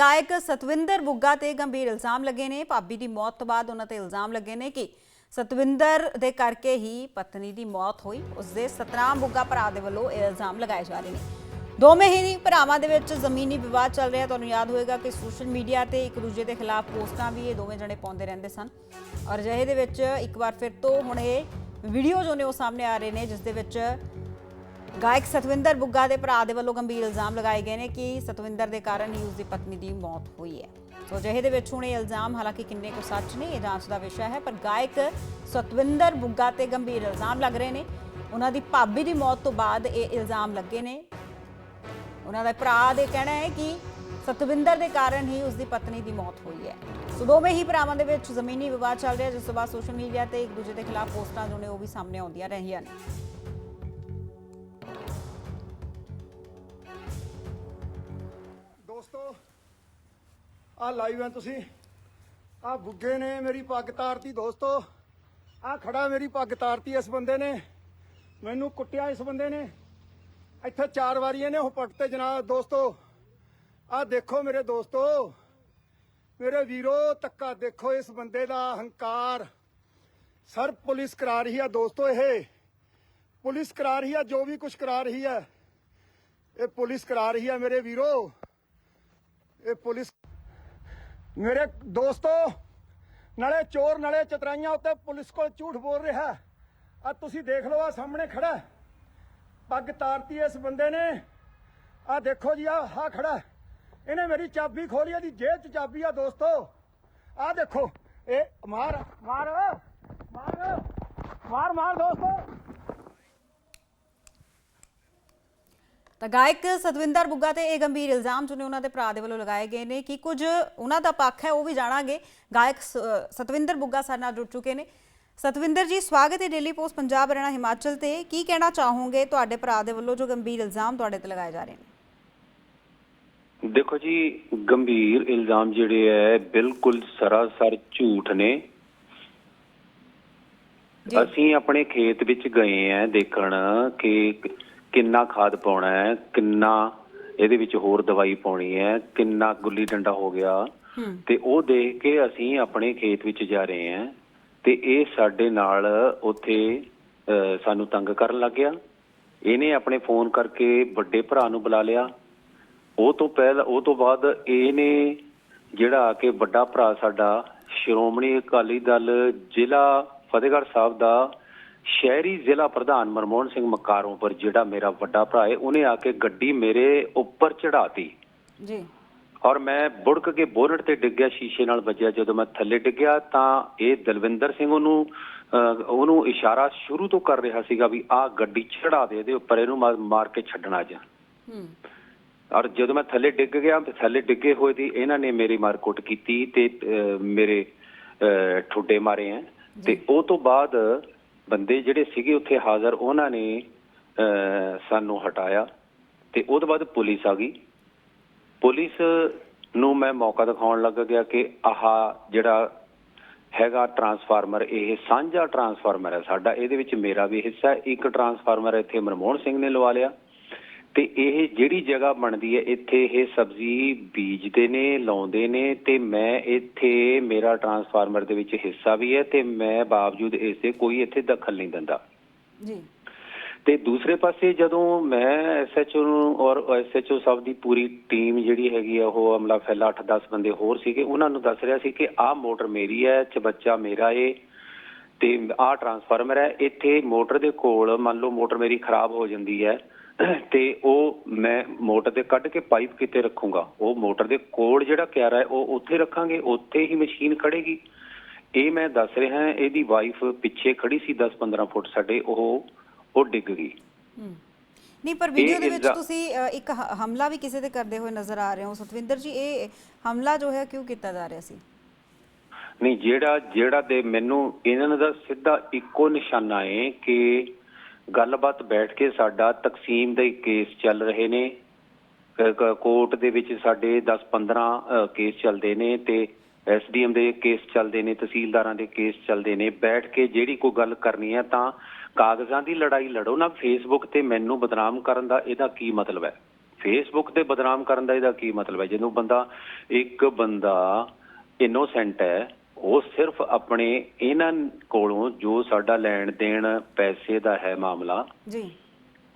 ਗਾਇਕ ਸਤਵਿੰਦਰ ਬੁੱਗਾ ਤੇ ਗੰਭੀਰ ਇਲਜ਼ਾਮ ਲੱਗੇ ਨੇ। ਭਾਬੀ ਦੀ ਮੌਤ ਤੋਂ ਬਾਅਦ ਉਹਨਾਂ ਤੇ ਇਲਜ਼ਾਮ ਲੱਗੇ ਨੇ ਕਿ ਸਤਵਿੰਦਰ ਦੇ ਕਰਕੇ ਹੀ ਪਤਨੀ ਦੀ ਮੌਤ ਹੋਈ। ਉਸ ਦੇ ਸਤਨਾਮ ਬੁੱਗਾ ਭਰਾ ਦੇ ਵੱਲੋਂ ਇਹ ਇਲਜ਼ਾਮ ਲਗਾਏ ਜਾ ਰਹੇ ਨੇ। ਦੋਵੇਂ ਹੀ ਭਰਾਵਾਂ ਦੇ ਵਿੱਚ ਜ਼ਮੀਨੀ ਵਿਵਾਦ ਚੱਲ ਰਿਹਾ। ਤੁਹਾਨੂੰ ਯਾਦ ਹੋਵੇਗਾ ਕਿ ਸੋਸ਼ਲ ਮੀਡੀਆ ਤੇ ਇੱਕ ਦੂਜੇ ਦੇ ਖਿਲਾਫ ਪੋਸਟਾਂ ਵੀ ਇਹ ਦੋਵੇਂ ਜਣੇ ਪਾਉਂਦੇ ਰਹਿੰਦੇ ਸਨ। ਔਰ ਅਜਿਹੇ ਦੇ ਵਿੱਚ ਇੱਕ ਵਾਰ ਫਿਰ ਤੋਂ ਹੁਣ ਇਹ ਵੀਡੀਓ ਜੋ ਨੇ ਉਹ ਸਾਹਮਣੇ ਆ ਰਹੇ ਨੇ, ਜਿਸ ਦੇ ਵਿੱਚ ਗਾਇਕ ਸਤਵਿੰਦਰ ਬੁੱਗਾ ਦੇ ਭਰਾ ਦੇ ਵੱਲੋਂ ਗੰਭੀਰ ਇਲਜ਼ਾਮ ਲਗਾਏ ਗਏ ਨੇ ਕਿ ਸਤਵਿੰਦਰ ਦੇ ਕਾਰਨ ਹੀ ਉਸ ਦੀ ਪਤਨੀ ਦੀ ਮੌਤ ਹੋਈ ਹੈ। ਸੋ ਅਜਿਹੇ ਦੇ ਵਿੱਚ ਹੁਣ ਇਹ ਇਲਜ਼ਾਮ ਹਾਲਾਂਕਿ ਕਿੰਨੇ ਕੁ ਸੱਚ ਨੇ, ਇਹ ਜਾਂਚ ਦਾ ਵਿਸ਼ਾ ਹੈ, ਪਰ ਗਾਇਕ ਸਤਵਿੰਦਰ ਬੁੱਗਾ ਤੇ ਗੰਭੀਰ ਇਲਜ਼ਾਮ ਲੱਗ ਰਹੇ ਨੇ। ਉਹਨਾਂ ਦੀ ਭਾਬੀ ਦੀ ਮੌਤ ਤੋਂ ਬਾਅਦ ਇਹ ਇਲਜ਼ਾਮ ਲੱਗੇ ਨੇ। ਉਹਨਾਂ ਦਾ ਭਰਾ ਦੇ ਕਹਿਣਾ ਹੈ ਕਿ ਸਤਵਿੰਦਰ ਦੇ ਕਾਰਨ ਹੀ ਉਸ ਦੀ ਪਤਨੀ ਦੀ ਮੌਤ ਹੋਈ ਹੈ। ਸੋ ਦੋਵੇਂ ਹੀ ਭਰਾਵਾਂ ਦੇ ਵਿੱਚ ਜ਼ਮੀਨੀ ਵਿਵਾਦ ਚੱਲ ਰਿਹਾ ਜਿਸ ਤੋਂ ਬਾਅਦ ਸੋਸ਼ਲ ਮੀਡੀਆ ਤੇ ਇੱਕ ਦੂਜੇ ਦੇ ਖਿਲਾਫ ਪੋਸਟਾਂ ਜੋ ਨੇ ਉਹ ਵੀ ਸਾਹਮਣੇ ਆਉਂਦੀਆਂ ਰਹੀਆਂ ਨੇ। ਦੋਸਤੋ ਆ ਲਾਈਵ ਹੈ ਤੁਸੀਂ। ਆ ਬੁੱਗੇ ਨੇ ਮੇਰੀ ਪੱਗ ਤਾਰਤੀ ਦੋਸਤੋ। ਆ ਖੜਾ ਮੇਰੀ ਪੱਗ ਤਾਰਤੀ ਇਸ ਬੰਦੇ ਨੇ। ਮੈਨੂੰ ਕੁੱਟਿਆ ਇਸ ਬੰਦੇ ਨੇ। ਇੱਥੇ ਚਾਰ ਵਾਰੀ ਇਹਨੇ ਉਹ ਪੱਟ ਤੇ ਜਨਾਬ ਦੋਸਤੋ। ਆ ਦੇਖੋ ਮੇਰੇ ਦੋਸਤੋ। ਮੇਰੇ ਵੀਰੋ ਤੱਕਾ ਦੇਖੋ ਇਸ ਬੰਦੇ ਦਾ ਹੰਕਾਰ। ਸਰ, ਪੁਲਿਸ ਕਰਾ ਰਹੀ ਆ ਦੋਸਤੋ ਇਹ। ਪੁਲਿਸ ਕਰਾ ਰਹੀ ਆ, ਜੋ ਵੀ ਕੁਝ ਕਰਾ ਰਹੀ ਹੈ ਇਹ ਪੁਲਿਸ ਕਰਾ ਰਹੀ ਆ ਮੇਰੇ ਵੀਰੋ। ਇਹ ਪੁਲਿਸ ਮੇਰੇ ਦੋਸਤੋ, ਨਾਲੇ ਚੋਰ ਨਾਲੇ ਚਤਰਾਈਆਂ ਉੱਤੇ ਪੁਲਿਸ ਕੋਲ ਝੂਠ ਬੋਲ ਰਿਹਾ ਆ ਤੁਸੀਂ ਦੇਖ ਲਓ ਆ ਸਾਹਮਣੇ ਖੜਾ ਪੱਗ ਤਾਰਤੀ ਇਸ ਬੰਦੇ ਨੇ। ਆ ਦੇਖੋ ਜੀ ਆ ਹਾ ਖੜਾ ਇਹਨੇ ਮੇਰੀ ਚਾਬੀ ਖੋਲੀ, ਇਹਦੀ ਜੇਬ 'ਚ ਚਾਬੀ ਆ ਦੋਸਤੋ। ਆ ਦੇਖੋ, ਇਹ ਮਾਰ ਮਾਰ ਮਾਰ ਮਾਰ ਮਾਰ ਦੋਸਤੋ। ਤਾਂ ਗਾਇਕ ਸਤਵਿੰਦਰ ਬੁੱਗਾ ਤੇ ਇਹ ਗੰਭੀਰ ਇਲਜ਼ਾਮ ਜੋ ਨੇ ਉਹਨਾਂ ਦੇ ਭਰਾ ਦੇ ਵੱਲੋਂ ਲਗਾਏ ਗਏ ਨੇ ਕਿ ਕੁਝ ਉਹਨਾਂ ਦਾ ਪੱਖ ਹੈ ਉਹ ਵੀ ਜਾਣਾਂਗੇ। ਗਾਇਕ ਸਤਵਿੰਦਰ ਬੁੱਗਾ ਸਾਡੇ ਨਾਲ ਜੁੜ ਚੁੱਕੇ ਨੇ। ਸਤਵਿੰਦਰ ਜੀ ਸਵਾਗਤ ਹੈ ਡੇਲੀ ਪੋਸਟ ਪੰਜਾਬ ਹਰਿਆਣਾ ਹਿਮਾਚਲ ਤੇ। ਕੀ ਕਹਿਣਾ ਚਾਹੋਗੇ ਤੁਹਾਡੇ ਭਰਾ ਦੇ ਵੱਲੋਂ ਜੋ ਗੰਭੀਰ ਇਲਜ਼ਾਮ ਤੁਹਾਡੇ ਤੇ ਲਗਾਏ ਜਾ ਰਹੇ ਨੇ? ਦੇਖੋ ਜੀ ਗੰਭੀਰ ਇਲਜ਼ਾਮ ਜਿਹੜੇ ਹੈ ਬਿਲਕੁਲ ਸਰਾਸਰ ਝੂਠ ਨੇ। ਅਸੀਂ ਆਪਣੇ ਖੇਤ ਵਿੱਚ ਗਏ ਆ ਦੇਖਣ ਕਿ ਕਿੰਨਾ ਖਾਦ ਪਾਉਣਾ ਹੈ ਕਿੰਨਾ ਇਹਦੇ ਵਿੱਚ ਹੋਰ ਦਵਾਈ ਪਾਉਣੀ ਹੈ ਕਿੰਨਾ ਗੁੱਲੀ ਡੰਡਾ ਹੋ ਗਿਆ। ਤੇ ਉਹ ਦੇਖ ਕੇ ਅਸੀਂ ਆਪਣੇ ਖੇਤ ਵਿੱਚ ਜਾ ਰਹੇ ਹਾਂ ਤੇ ਇਹ ਸਾਡੇ ਨਾਲ ਉੱਥੇ ਸਾਨੂੰ ਤੰਗ ਕਰਨ ਲੱਗ ਗਿਆ। ਇਹਨੇ ਆਪਣੇ ਫੋਨ ਕਰਕੇ ਵੱਡੇ ਭਰਾ ਨੂੰ ਬੁਲਾ ਲਿਆ। ਉਹ ਤੋਂ ਪਹਿਲਾਂ ਉਹ ਤੋਂ ਬਾਅਦ ਇਹਨੇ ਜਿਹੜਾ ਆ ਕੇ ਵੱਡਾ ਭਰਾ ਸਾਡਾ ਸ਼੍ਰੋਮਣੀ ਅਕਾਲੀ ਦਲ ਜ਼ਿਲ੍ਹਾ ਫਤਿਹਗੜ੍ਹ ਸਾਹਿਬ ਦਾ ਸ਼ਹਿਰੀ ਜ਼ਿਲ੍ਹਾ ਪ੍ਰਧਾਨ ਮਨਮੋਹਨ ਸਿੰਘ ਮਕਾਰੋਂ ਪਰ ਜਿਹੜਾ ਮੇਰਾ ਵੱਡਾ ਭਰਾ ਹੈ ਉਹਨੇ ਆ ਕੇ ਗੱਡੀ ਮੇਰੇ ਉੱਪਰ ਚੜਾਤੀ ਜੀ। ਔਰ ਮੈਂ ਬੁੜਕ ਕੇ ਬੋਨਟ ਤੇ ਡਿੱਗਿਆ ਸ਼ੀਸ਼ੇ ਨਾਲ ਵੱਜਿਆ। ਜਦੋਂ ਮੈਂ ਥੱਲੇ ਡਿੱਗਿਆ ਤਾਂ ਇਹ ਦਲਵਿੰਦਰ ਸਿੰਘ ਉਹਨੂੰ ਉਹਨੂੰ ਇਸ਼ਾਰਾ ਸ਼ੁਰੂ ਤੋਂ ਕਰ ਰਿਹਾ ਸੀਗਾ ਵੀ ਆਹ ਗੱਡੀ ਚੜਾ ਦੇ ਇਹਦੇ ਉੱਪਰ ਇਹਨੂੰ ਮਾਰ- ਕੇ ਛੱਡਣਾ ਜਾ ਹੂੰ। ਔਰ ਜਦੋਂ ਮੈਂ ਥੱਲੇ ਡਿੱਗ ਗਿਆ ਤੇ ਥੱਲੇ ਡਿੱਗੇ ਹੋਏ ਦੀ ਇਹਨਾਂ ਨੇ ਮੇਰੀ ਮਾਰਕੁੱਟ ਕੀਤੀ ਤੇ ਮੇਰੇ ਠੁੱਡੇ ਮਾਰੇ ਆ ਤੇ ਉਹ ਤੋਂ ਬਾਅਦ ਬੰਦੇ ਜਿਹੜੇ ਸੀਗੇ ਉੱਥੇ ਹਾਜ਼ਰ, ਉਹਨਾਂ ਨੇ ਸਾਨੂੰ ਹਟਾਇਆ ਤੇ ਉਹ ਤੋਂ ਬਾਅਦ ਪੁਲਿਸ ਆ ਗਈ। ਪੁਲਿਸ ਨੂੰ ਮੈਂ ਮੌਕਾ ਦਿਖਾਉਣ ਲੱਗ ਗਿਆ ਕਿ ਆਹ ਜਿਹੜਾ ਹੈਗਾ ਟਰਾਂਸਫਾਰਮਰ, ਇਹ ਸਾਂਝਾ ਟਰਾਂਸਫਾਰਮਰ ਹੈ ਸਾਡਾ। ਇਹਦੇ ਵਿੱਚ ਮੇਰਾ ਵੀ ਹਿੱਸਾ ਇੱਕ ਟਰਾਂਸਫਾਰਮਰ ਇੱਥੇ ਮਨਮੋਹਨ ਸਿੰਘ ਨੇ ਲਵਾ ਲਿਆ। ਤੇ ਇਹ ਜਿਹੜੀ ਜਗ੍ਹਾ ਬਣਦੀ ਹੈ ਇੱਥੇ ਇਹ ਸਬਜ਼ੀ ਬੀਜਦੇ ਨੇ ਲਾਉਂਦੇ ਨੇ ਤੇ ਮੈਂ ਇੱਥੇ ਮੇਰਾ ਟਰਾਂਸਫਾਰਮਰ ਦੇ ਵਿੱਚ ਹਿੱਸਾ ਵੀ ਹੈ ਤੇ ਮੈਂ ਬਾਵਜੂਦ ਇਸ ਦੇ ਕੋਈ ਇੱਥੇ ਦਖਲ ਨਹੀਂ ਦਿੰਦਾ। ਜੀ। ਤੇ ਦੂਸਰੇ ਪਾਸੇ ਜਦੋਂ ਮੈਂ ਐਸਐਚਓ ਨੂੰ ਔਰ ਐਸਐਚਓ ਸਾਹਿਬ ਦੀ ਪੂਰੀ ਟੀਮ ਜਿਹੜੀ ਹੈਗੀ ਆ ਉਹ ਅਮਲਾ ਫੈਲਾ 8-10 ਬੰਦੇ ਹੋਰ ਸੀਗੇ ਉਹਨਾਂ ਨੂੰ ਦੱਸ ਰਿਹਾ ਸੀ ਕਿ ਆਹ ਮੋਟਰ ਮੇਰੀ ਹੈ ਚਬੱਚਾ ਮੇਰਾ ਏ ਤੇ ਆਹ ਟਰਾਂਸਫਾਰਮਰ ਹੈ ਇੱਥੇ ਮੋਟਰ ਦੇ ਕੋਲ ਮੰਨ ਲਓ ਮੋਟਰ ਮੇਰੀ ਖਰਾਬ ਹੋ ਜਾਂਦੀ ਹੈ ਤੇ ਉਹ ਮੈਂ ਮੋਟਰ ਦੇ ਕੱਢ ਕੇ ਪਾਈਪ ਕਿਤੇ ਰੱਖੂੰਗਾ। ਉਹ ਮੋਟਰ ਦੇ ਕੋਲ ਜਿਹੜਾ ਕਿਆਰਾ ਹੈ ਉਹ ਉੱਥੇ ਰੱਖਾਂਗੇ ਉੱਥੇ ਹੀ ਮਸ਼ੀਨ ਖੜੇਗੀ। ਇਹ ਮੈਂ ਦੱਸ ਰਿਹਾ ਇਹਦੀ ਵਾਈਫ ਪਿੱਛੇ ਖੜੀ ਸੀ 10-15 ਫੁੱਟ ਸਾਡੇ ਉਹ ਉਹ ਡਿੱਗ ਗਈ। ਨਹੀਂ ਪਰ ਵੀਡੀਓ ਦੇ ਵਿੱਚ ਤੁਸੀਂ ਇੱਕ ਹਮਲਾ ਵੀ ਕਿਸੇ ਤੇ ਕਰਦੇ ਹੋਏ ਨਜ਼ਰ ਆ ਰਹੇ ਹੋ। ਸਤਵਿੰਦਰ ਜੀ ਇਹ ਹਮਲਾ ਜੋ ਹੈ ਕਿਉਂ ਕੀਤਾ ਜਾ ਰਿਹਾ ਸੀ? ਨਹੀਂ ਜਿਹੜਾ ਜਿਹੜਾ ਦੇ ਮੈਨੂੰ ਇਹਨਾਂ ਦਾ ਸਿੱਧਾ ਇੱਕੋ ਨਿਸ਼ਾਨਾ ਹੈ ਕਿ ਗੱਲਬਾਤ ਬੈਠ ਕੇ ਸਾਡਾ ਤਕਸੀਮ ਦੇ ਕੇਸ ਚੱਲ ਰਹੇ ਨੇ। ਕੋਰਟ ਦੇ ਵਿੱਚ ਸਾਡੇ 10 15 ਕੇਸ ਚੱਲਦੇ ਨੇ ਤੇ ਐਸਡੀਐਮ ਦੇ ਕੇਸ ਚੱਲਦੇ ਨੇ, ਤਹਿਸੀਲਦਾਰਾਂ ਦੇ ਕੇਸ ਚੱਲਦੇ ਨੇ। ਬੈਠ ਕੇ ਜਿਹੜੀ ਕੋਈ ਗੱਲ ਕਰਨੀ ਹੈ ਤਾਂ ਕਾਗਜ਼ਾਂ ਦੀ ਲੜਾਈ ਲੜੋ ਨਾ। ਫੇਸਬੁੱਕ ਤੇ ਮੈਨੂੰ ਬਦਨਾਮ ਕਰਨ ਦਾ ਇਹਦਾ ਕੀ ਮਤਲਬ ਹੈ? ਫੇਸਬੁੱਕ ਤੇ ਬਦਨਾਮ ਕਰਨ ਦਾ ਇਹਦਾ ਕੀ ਮਤਲਬ ਹੈ? ਜਦੋਂ ਬੰਦਾ, ਇੱਕ ਬੰਦਾ ਇਨੋਸੈਂਟ ਹੈ ਉਹ ਸਿਰਫ ਆਪਣੇ ਇਹਨਾਂ ਕੋਲੋਂ ਜੋ ਸਾਡਾ ਲੈਣ ਦੇਣ ਪੈਸੇ ਦਾ ਹੈ ਮਾਮਲਾ ਜੀ।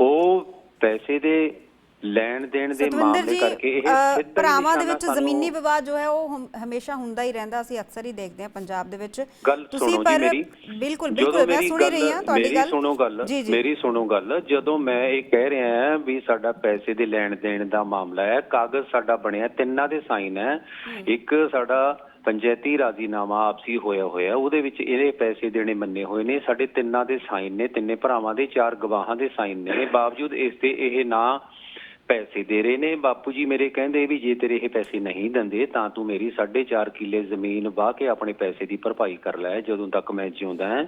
ਉਹ ਪੈਸੇ ਦੇ ਲੈਣ ਦੇਣ ਦੇ ਸਤਵਿੰਦਰ ਮਾਮਲੇ ਜੀ ਕਰਕੇ ਇਹ ਅ, ਸਿੱਧਾ ਹੀ ਭਰਾਵਾਂ ਦੇ ਨਿਸ਼ਾਨਾ ਵਿੱਚ ਸਾਨੂੰ- ਜ਼ਮੀਨੀ ਵਿਵਾਦ ਜੋ ਹੈ ਉਹ ਹਮ- ਹਮੇਸ਼ਾ ਹੁੰਦਾ ਹੀ ਰਹਿੰਦਾ ਅਸੀਂ ਅਕਸਰ ਹੀ ਦੇਖਦੇ ਹਾਂ ਪੰਜਾਬ ਦੇ ਵਿੱਚ। ਗੱਲ ਤੁਸੀਂ ਸੁਣੋ ਜੀ ਪਰ ਮੇਰੀ। ਬਿਲਕੁਲ ਜਦੋਂ ਬਿਲਕੁਲ ਮੈਂ ਮੇਰੀ ਸੁਣੀ ਰਹੀ ਗੱਲ- ਹਾਂ ਤੁਹਾਡੀ ਮੇਰੀ ਗੱਲ। ਸੁਣੋ ਗੱਲ ਜੀ ਜੀ। ਮੇਰੀ ਸੁਣੋ ਗੱਲ ਜਦੋਂ ਮੈਂ ਇਹ ਕਹਿ ਰਿਹਾ ਹਾਂ ਵੀ ਸਾਡਾ ਪੈਸੇ ਦੇ ਲੈਣ ਦੇਣ ਦਾ ਮਾਮਲਾ ਹੈ ਕਾਗਜ਼ ਸਾਡਾ ਬਣਿਆ ਤਿੰਨਾਂ ਦੇ ਸਾਈਨ ਹੈ। ਇੱਕ ਸਾਡਾ ਪੰਚਾਇਤੀ ਰਾਜ਼ੀਨਾਮਾ ਆਪਸੀ ਹੋਇਆ ਹੋਇਆ ਉਹਦੇ ਵਿੱਚ ਇਹਦੇ ਪੈਸੇ ਦੇਣੇ ਮੰਨੇ ਹੋਏ ਨੇ ਸਾਡੇ ਤਿੰਨਾਂ ਦੇ ਸਾਈਨ ਨੇ ਤਿੰਨੇ ਭਰਾਵਾਂ ਦੇ ਚਾਰ ਗਵਾਹਾਂ ਦੇ ਸਾਈਨ ਨੇ। ਬਾਵਜੂਦ ਇਸ ਤੇ ਇਹ ਨਾ ਪੈਸੇ ਦੇ ਰਹੇ ਨੇ। ਬਾਪੂ ਜੀ ਮੇਰੇ ਕਹਿੰਦੇ ਵੀ ਜੇ ਤੇਰੇ ਇਹ ਪੈਸੇ ਨਹੀਂ ਦਿੰਦੇ ਤਾਂ ਤੂੰ ਮੇਰੀ 4.5 ਕਿੱਲੇ ਜ਼ਮੀਨ ਵਾਹ ਕੇ ਆਪਣੇ ਪੈਸੇ ਦੀ ਭਰਪਾਈ ਕਰ ਲੈ ਜਦੋਂ ਤੱਕ ਮੈਂ ਜਿਉਂਦਾ ਹਾਂ।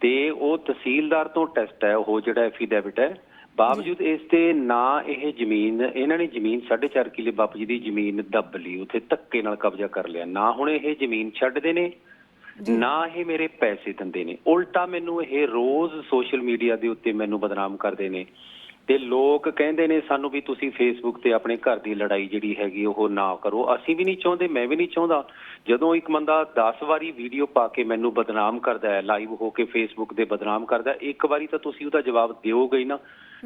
ਤੇ ਉਹ ਤਹਿਸੀਲਦਾਰ ਤੋਂ ਟੈਸਟ ਹੈ ਉਹ ਜਿਹੜਾ ਐਫੀਡੈਵਿਟ ਹੈ। ਬਾਵਜੂਦ ਇਸ ਤੇ ਨਾ ਇਹ ਜ਼ਮੀਨ ਇਹਨਾਂ ਨੇ ਜ਼ਮੀਨ 4.5 ਕਿੱਲੇ ਬਾਪੂ ਜੀ ਦੀ ਜ਼ਮੀਨ ਦੱਬ ਲਈ ਉੱਥੇ ਧੱਕੇ ਨਾਲ ਕਬਜ਼ਾ ਕਰ ਲਿਆ। ਨਾ ਹੁਣ ਇਹ ਜ਼ਮੀਨ ਛੱਡਦੇ ਨੇ ਨਾ ਇਹ ਮੇਰੇ ਪੈਸੇ ਦਿੰਦੇ ਨੇ। ਉਲਟਾ ਮੈਨੂੰ ਇਹ ਰੋਜ਼ ਸੋਸ਼ਲ ਮੀਡੀਆ ਦੇ ਉੱਤੇ ਮੈਨੂੰ ਬਦਨਾਮ ਕਰਦੇ ਨੇ। ਤੇ ਲੋਕ ਕਹਿੰਦੇ ਨੇ ਸਾਨੂੰ ਵੀ ਤੁਸੀਂ ਫੇਸਬੁੱਕ ਤੇ ਆਪਣੇ ਘਰ ਦੀ ਲੜਾਈ ਜਿਹੜੀ ਹੈਗੀ ਉਹ ਨਾ ਕਰੋ। ਅਸੀਂ ਵੀ ਨਹੀਂ ਚਾਹੁੰਦੇ ਮੈਂ ਵੀ ਨਹੀਂ ਚਾਹੁੰਦਾ। ਜਦੋਂ ਇੱਕ ਬੰਦਾ 10 ਵਾਰੀ ਵੀਡੀਓ ਪਾ ਕੇ ਮੈਨੂੰ ਬਦਨਾਮ ਕਰਦਾ ਹੈ ਲਾਈਵ ਹੋ ਕੇ ਫੇਸਬੁੱਕ ਤੇ ਬਦਨਾਮ ਕਰਦਾ ਇੱਕ ਵਾਰੀ ਤਾਂ ਤੁਸੀਂ ਉਹਦਾ ਜਵਾਬ ਦਿਓਗੇ ਹੀ ਨਾ।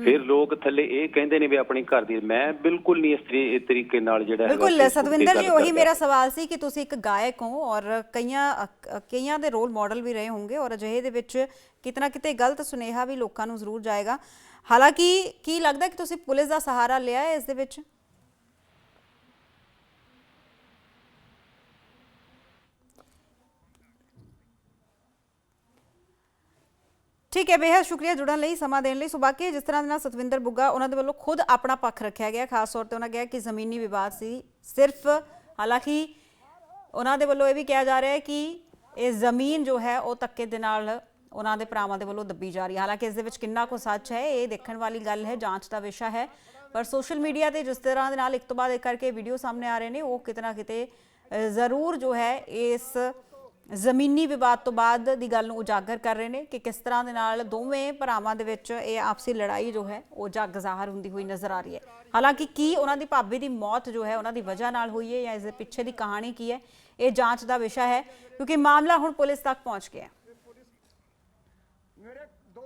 ਫਿਰ ਲੋਕ ਥੱਲੇ ਇਹ ਕਹਿੰਦੇ ਨੇ ਵੀ ਆਪਣੇ ਘਰ ਦੀ ਮੈਂ ਬਿਲਕੁਲ ਨਹੀਂ ਇਸ ਤਰੀ- ਇਸ ਤਰੀਕੇ ਨਾਲ ਜਿਹੜਾ ਹੈਗਾ ਬਿਲਕੁਲ ਸਤਵਿੰਦਰ ਜੀ ਉਹੀ। ਮੇਰਾ ਸਵਾਲ ਸੀ ਕਿ ਤੁਸੀਂ ਇੱਕ ਗਾਇਕ ਹੋ ਔਰ ਕਈਆਂ ਕਈਆਂ ਦੇ ਰੋਲ ਮਾਡਲ ਵੀ ਰਹੇ ਹੋਣਗੇ ਔਰ ਅਜਿਹੇ ਦੇ ਵਿੱਚ ਕਿਤਨਾ ਕਿਤੇ ਗਲਤ ਸੁਨੇਹਾ ਵੀ ਲੋਕਾਂ ਨੂੰ ਜ਼ਰੂਰ ਜਾਏਗਾ। ਹਾਲਾਂਕਿ ਕੀ ਲੱਗਦਾ ਕਿ ਤੁਸੀਂ ਪੁਲਿਸ ਦਾ ਸਹਾਰਾ ਲਿਆ ਹੈ ਇਸ ਦੇ ਵਿੱਚ? ਠੀਕ ਹੈ, ਬੇਹੱਦ ਸ਼ੁਕਰੀਆ ਜੁੜਨ ਲਈ, ਸਮਾਂ ਦੇਣ ਲਈ। ਸੋ ਬਾਕੀ ਜਿਸ ਤਰ੍ਹਾਂ ਦੇ ਨਾਲ ਸਤਵਿੰਦਰ ਬੁੱਗਾ, ਉਹਨਾਂ ਦੇ ਵੱਲੋਂ ਖੁਦ ਆਪਣਾ ਪੱਖ ਰੱਖਿਆ ਗਿਆ, ਖਾਸ ਤੌਰ ਤੇ ਉਹਨਾਂ ਕਿਹਾ ਕਿ ਜ਼ਮੀਨੀ ਵਿਵਾਦ ਸੀ ਸਿਰਫ। ਹਾਲਾਂਕਿ ਉਹਨਾਂ ਦੇ ਵੱਲੋਂ ਇਹ ਵੀ ਕਿਹਾ ਜਾ ਰਿਹਾ ਹੈ ਕਿ ਇਹ ਜ਼ਮੀਨ ਜੋ ਹੈ, ਉਹ ਧੱਕੇ ਦੇ ਨਾਲ ਉਹਨਾਂ ਦੇ ਭਰਾਵਾਂ ਦੇ ਵੱਲੋਂ ਦੱਬੀ ਜਾ ਰਹੀ ਹੈ। ਹਾਲਾਂਕਿ ਇਸ ਦੇ ਵਿੱਚ ਕਿੰਨਾ ਕੁ ਸੱਚ ਹੈ, ਇਹ ਦੇਖਣ ਵਾਲੀ ਗੱਲ ਹੈ, ਜਾਂਚ ਦਾ ਵਿਸ਼ਾ ਹੈ। ਪਰ ਸੋਸ਼ਲ ਮੀਡੀਆ ਤੇ ਜਿਸ ਤਰ੍ਹਾਂ ਦੇ ਨਾਲ ਇੱਕ ਤੋਂ ਬਾਅਦ ਇੱਕ ਕਰਕੇ ਵੀਡੀਓ ਸਾਹਮਣੇ ਆ ਰਹੇ ਨੇ, ਉਹ ਕਿਤਨਾ ਕਿਤੇ ਜ਼ਰੂਰ ਜੋ ਹੈ, ਇਸ ਜ਼ਮੀਨੀ ਵਿਵਾਦ ਤੋਂ ਬਾਅਦ ਦੀ ਗੱਲ ਨੂੰ ਉਜਾਗਰ ਕਰ ਰਹੇ ਨੇ ਕਿ ਕਿਸ ਤਰ੍ਹਾਂ ਦੇ ਨਾਲ ਦੋਵੇਂ ਭਰਾਵਾਂ ਦੇ ਵਿੱਚ ਇਹ ਆਪਸੀ ਲੜਾਈ ਜੋ ਹੈ, ਉਹ ਜੱਗ ਜ਼ਾਹਰ ਹੁੰਦੀ ਹੋਈ ਨਜ਼ਰ ਆ ਰਹੀ ਹੈ। ਹਾਲਾਂਕਿ ਕੀ ਉਹਨਾਂ ਦੀ ਭਾਬੀ ਦੀ ਮੌਤ ਜੋ ਹੈ, ਉਹਨਾਂ ਦੀ ਵਜ੍ਹਾ ਨਾਲ ਹੋਈ ਹੈ ਜਾਂ ਇਸ ਦੇ ਪਿੱਛੇ ਦੀ ਕਹਾਣੀ ਕੀ ਹੈ, ਇਹ ਜਾਂਚ ਦਾ ਵਿਸ਼ਾ ਹੈ, ਕਿਉਂਕਿ ਮਾਮਲਾ ਹੁਣ ਪੁਲਿਸ ਤੱਕ ਪਹੁੰਚ ਗਿਆ ਹੈ।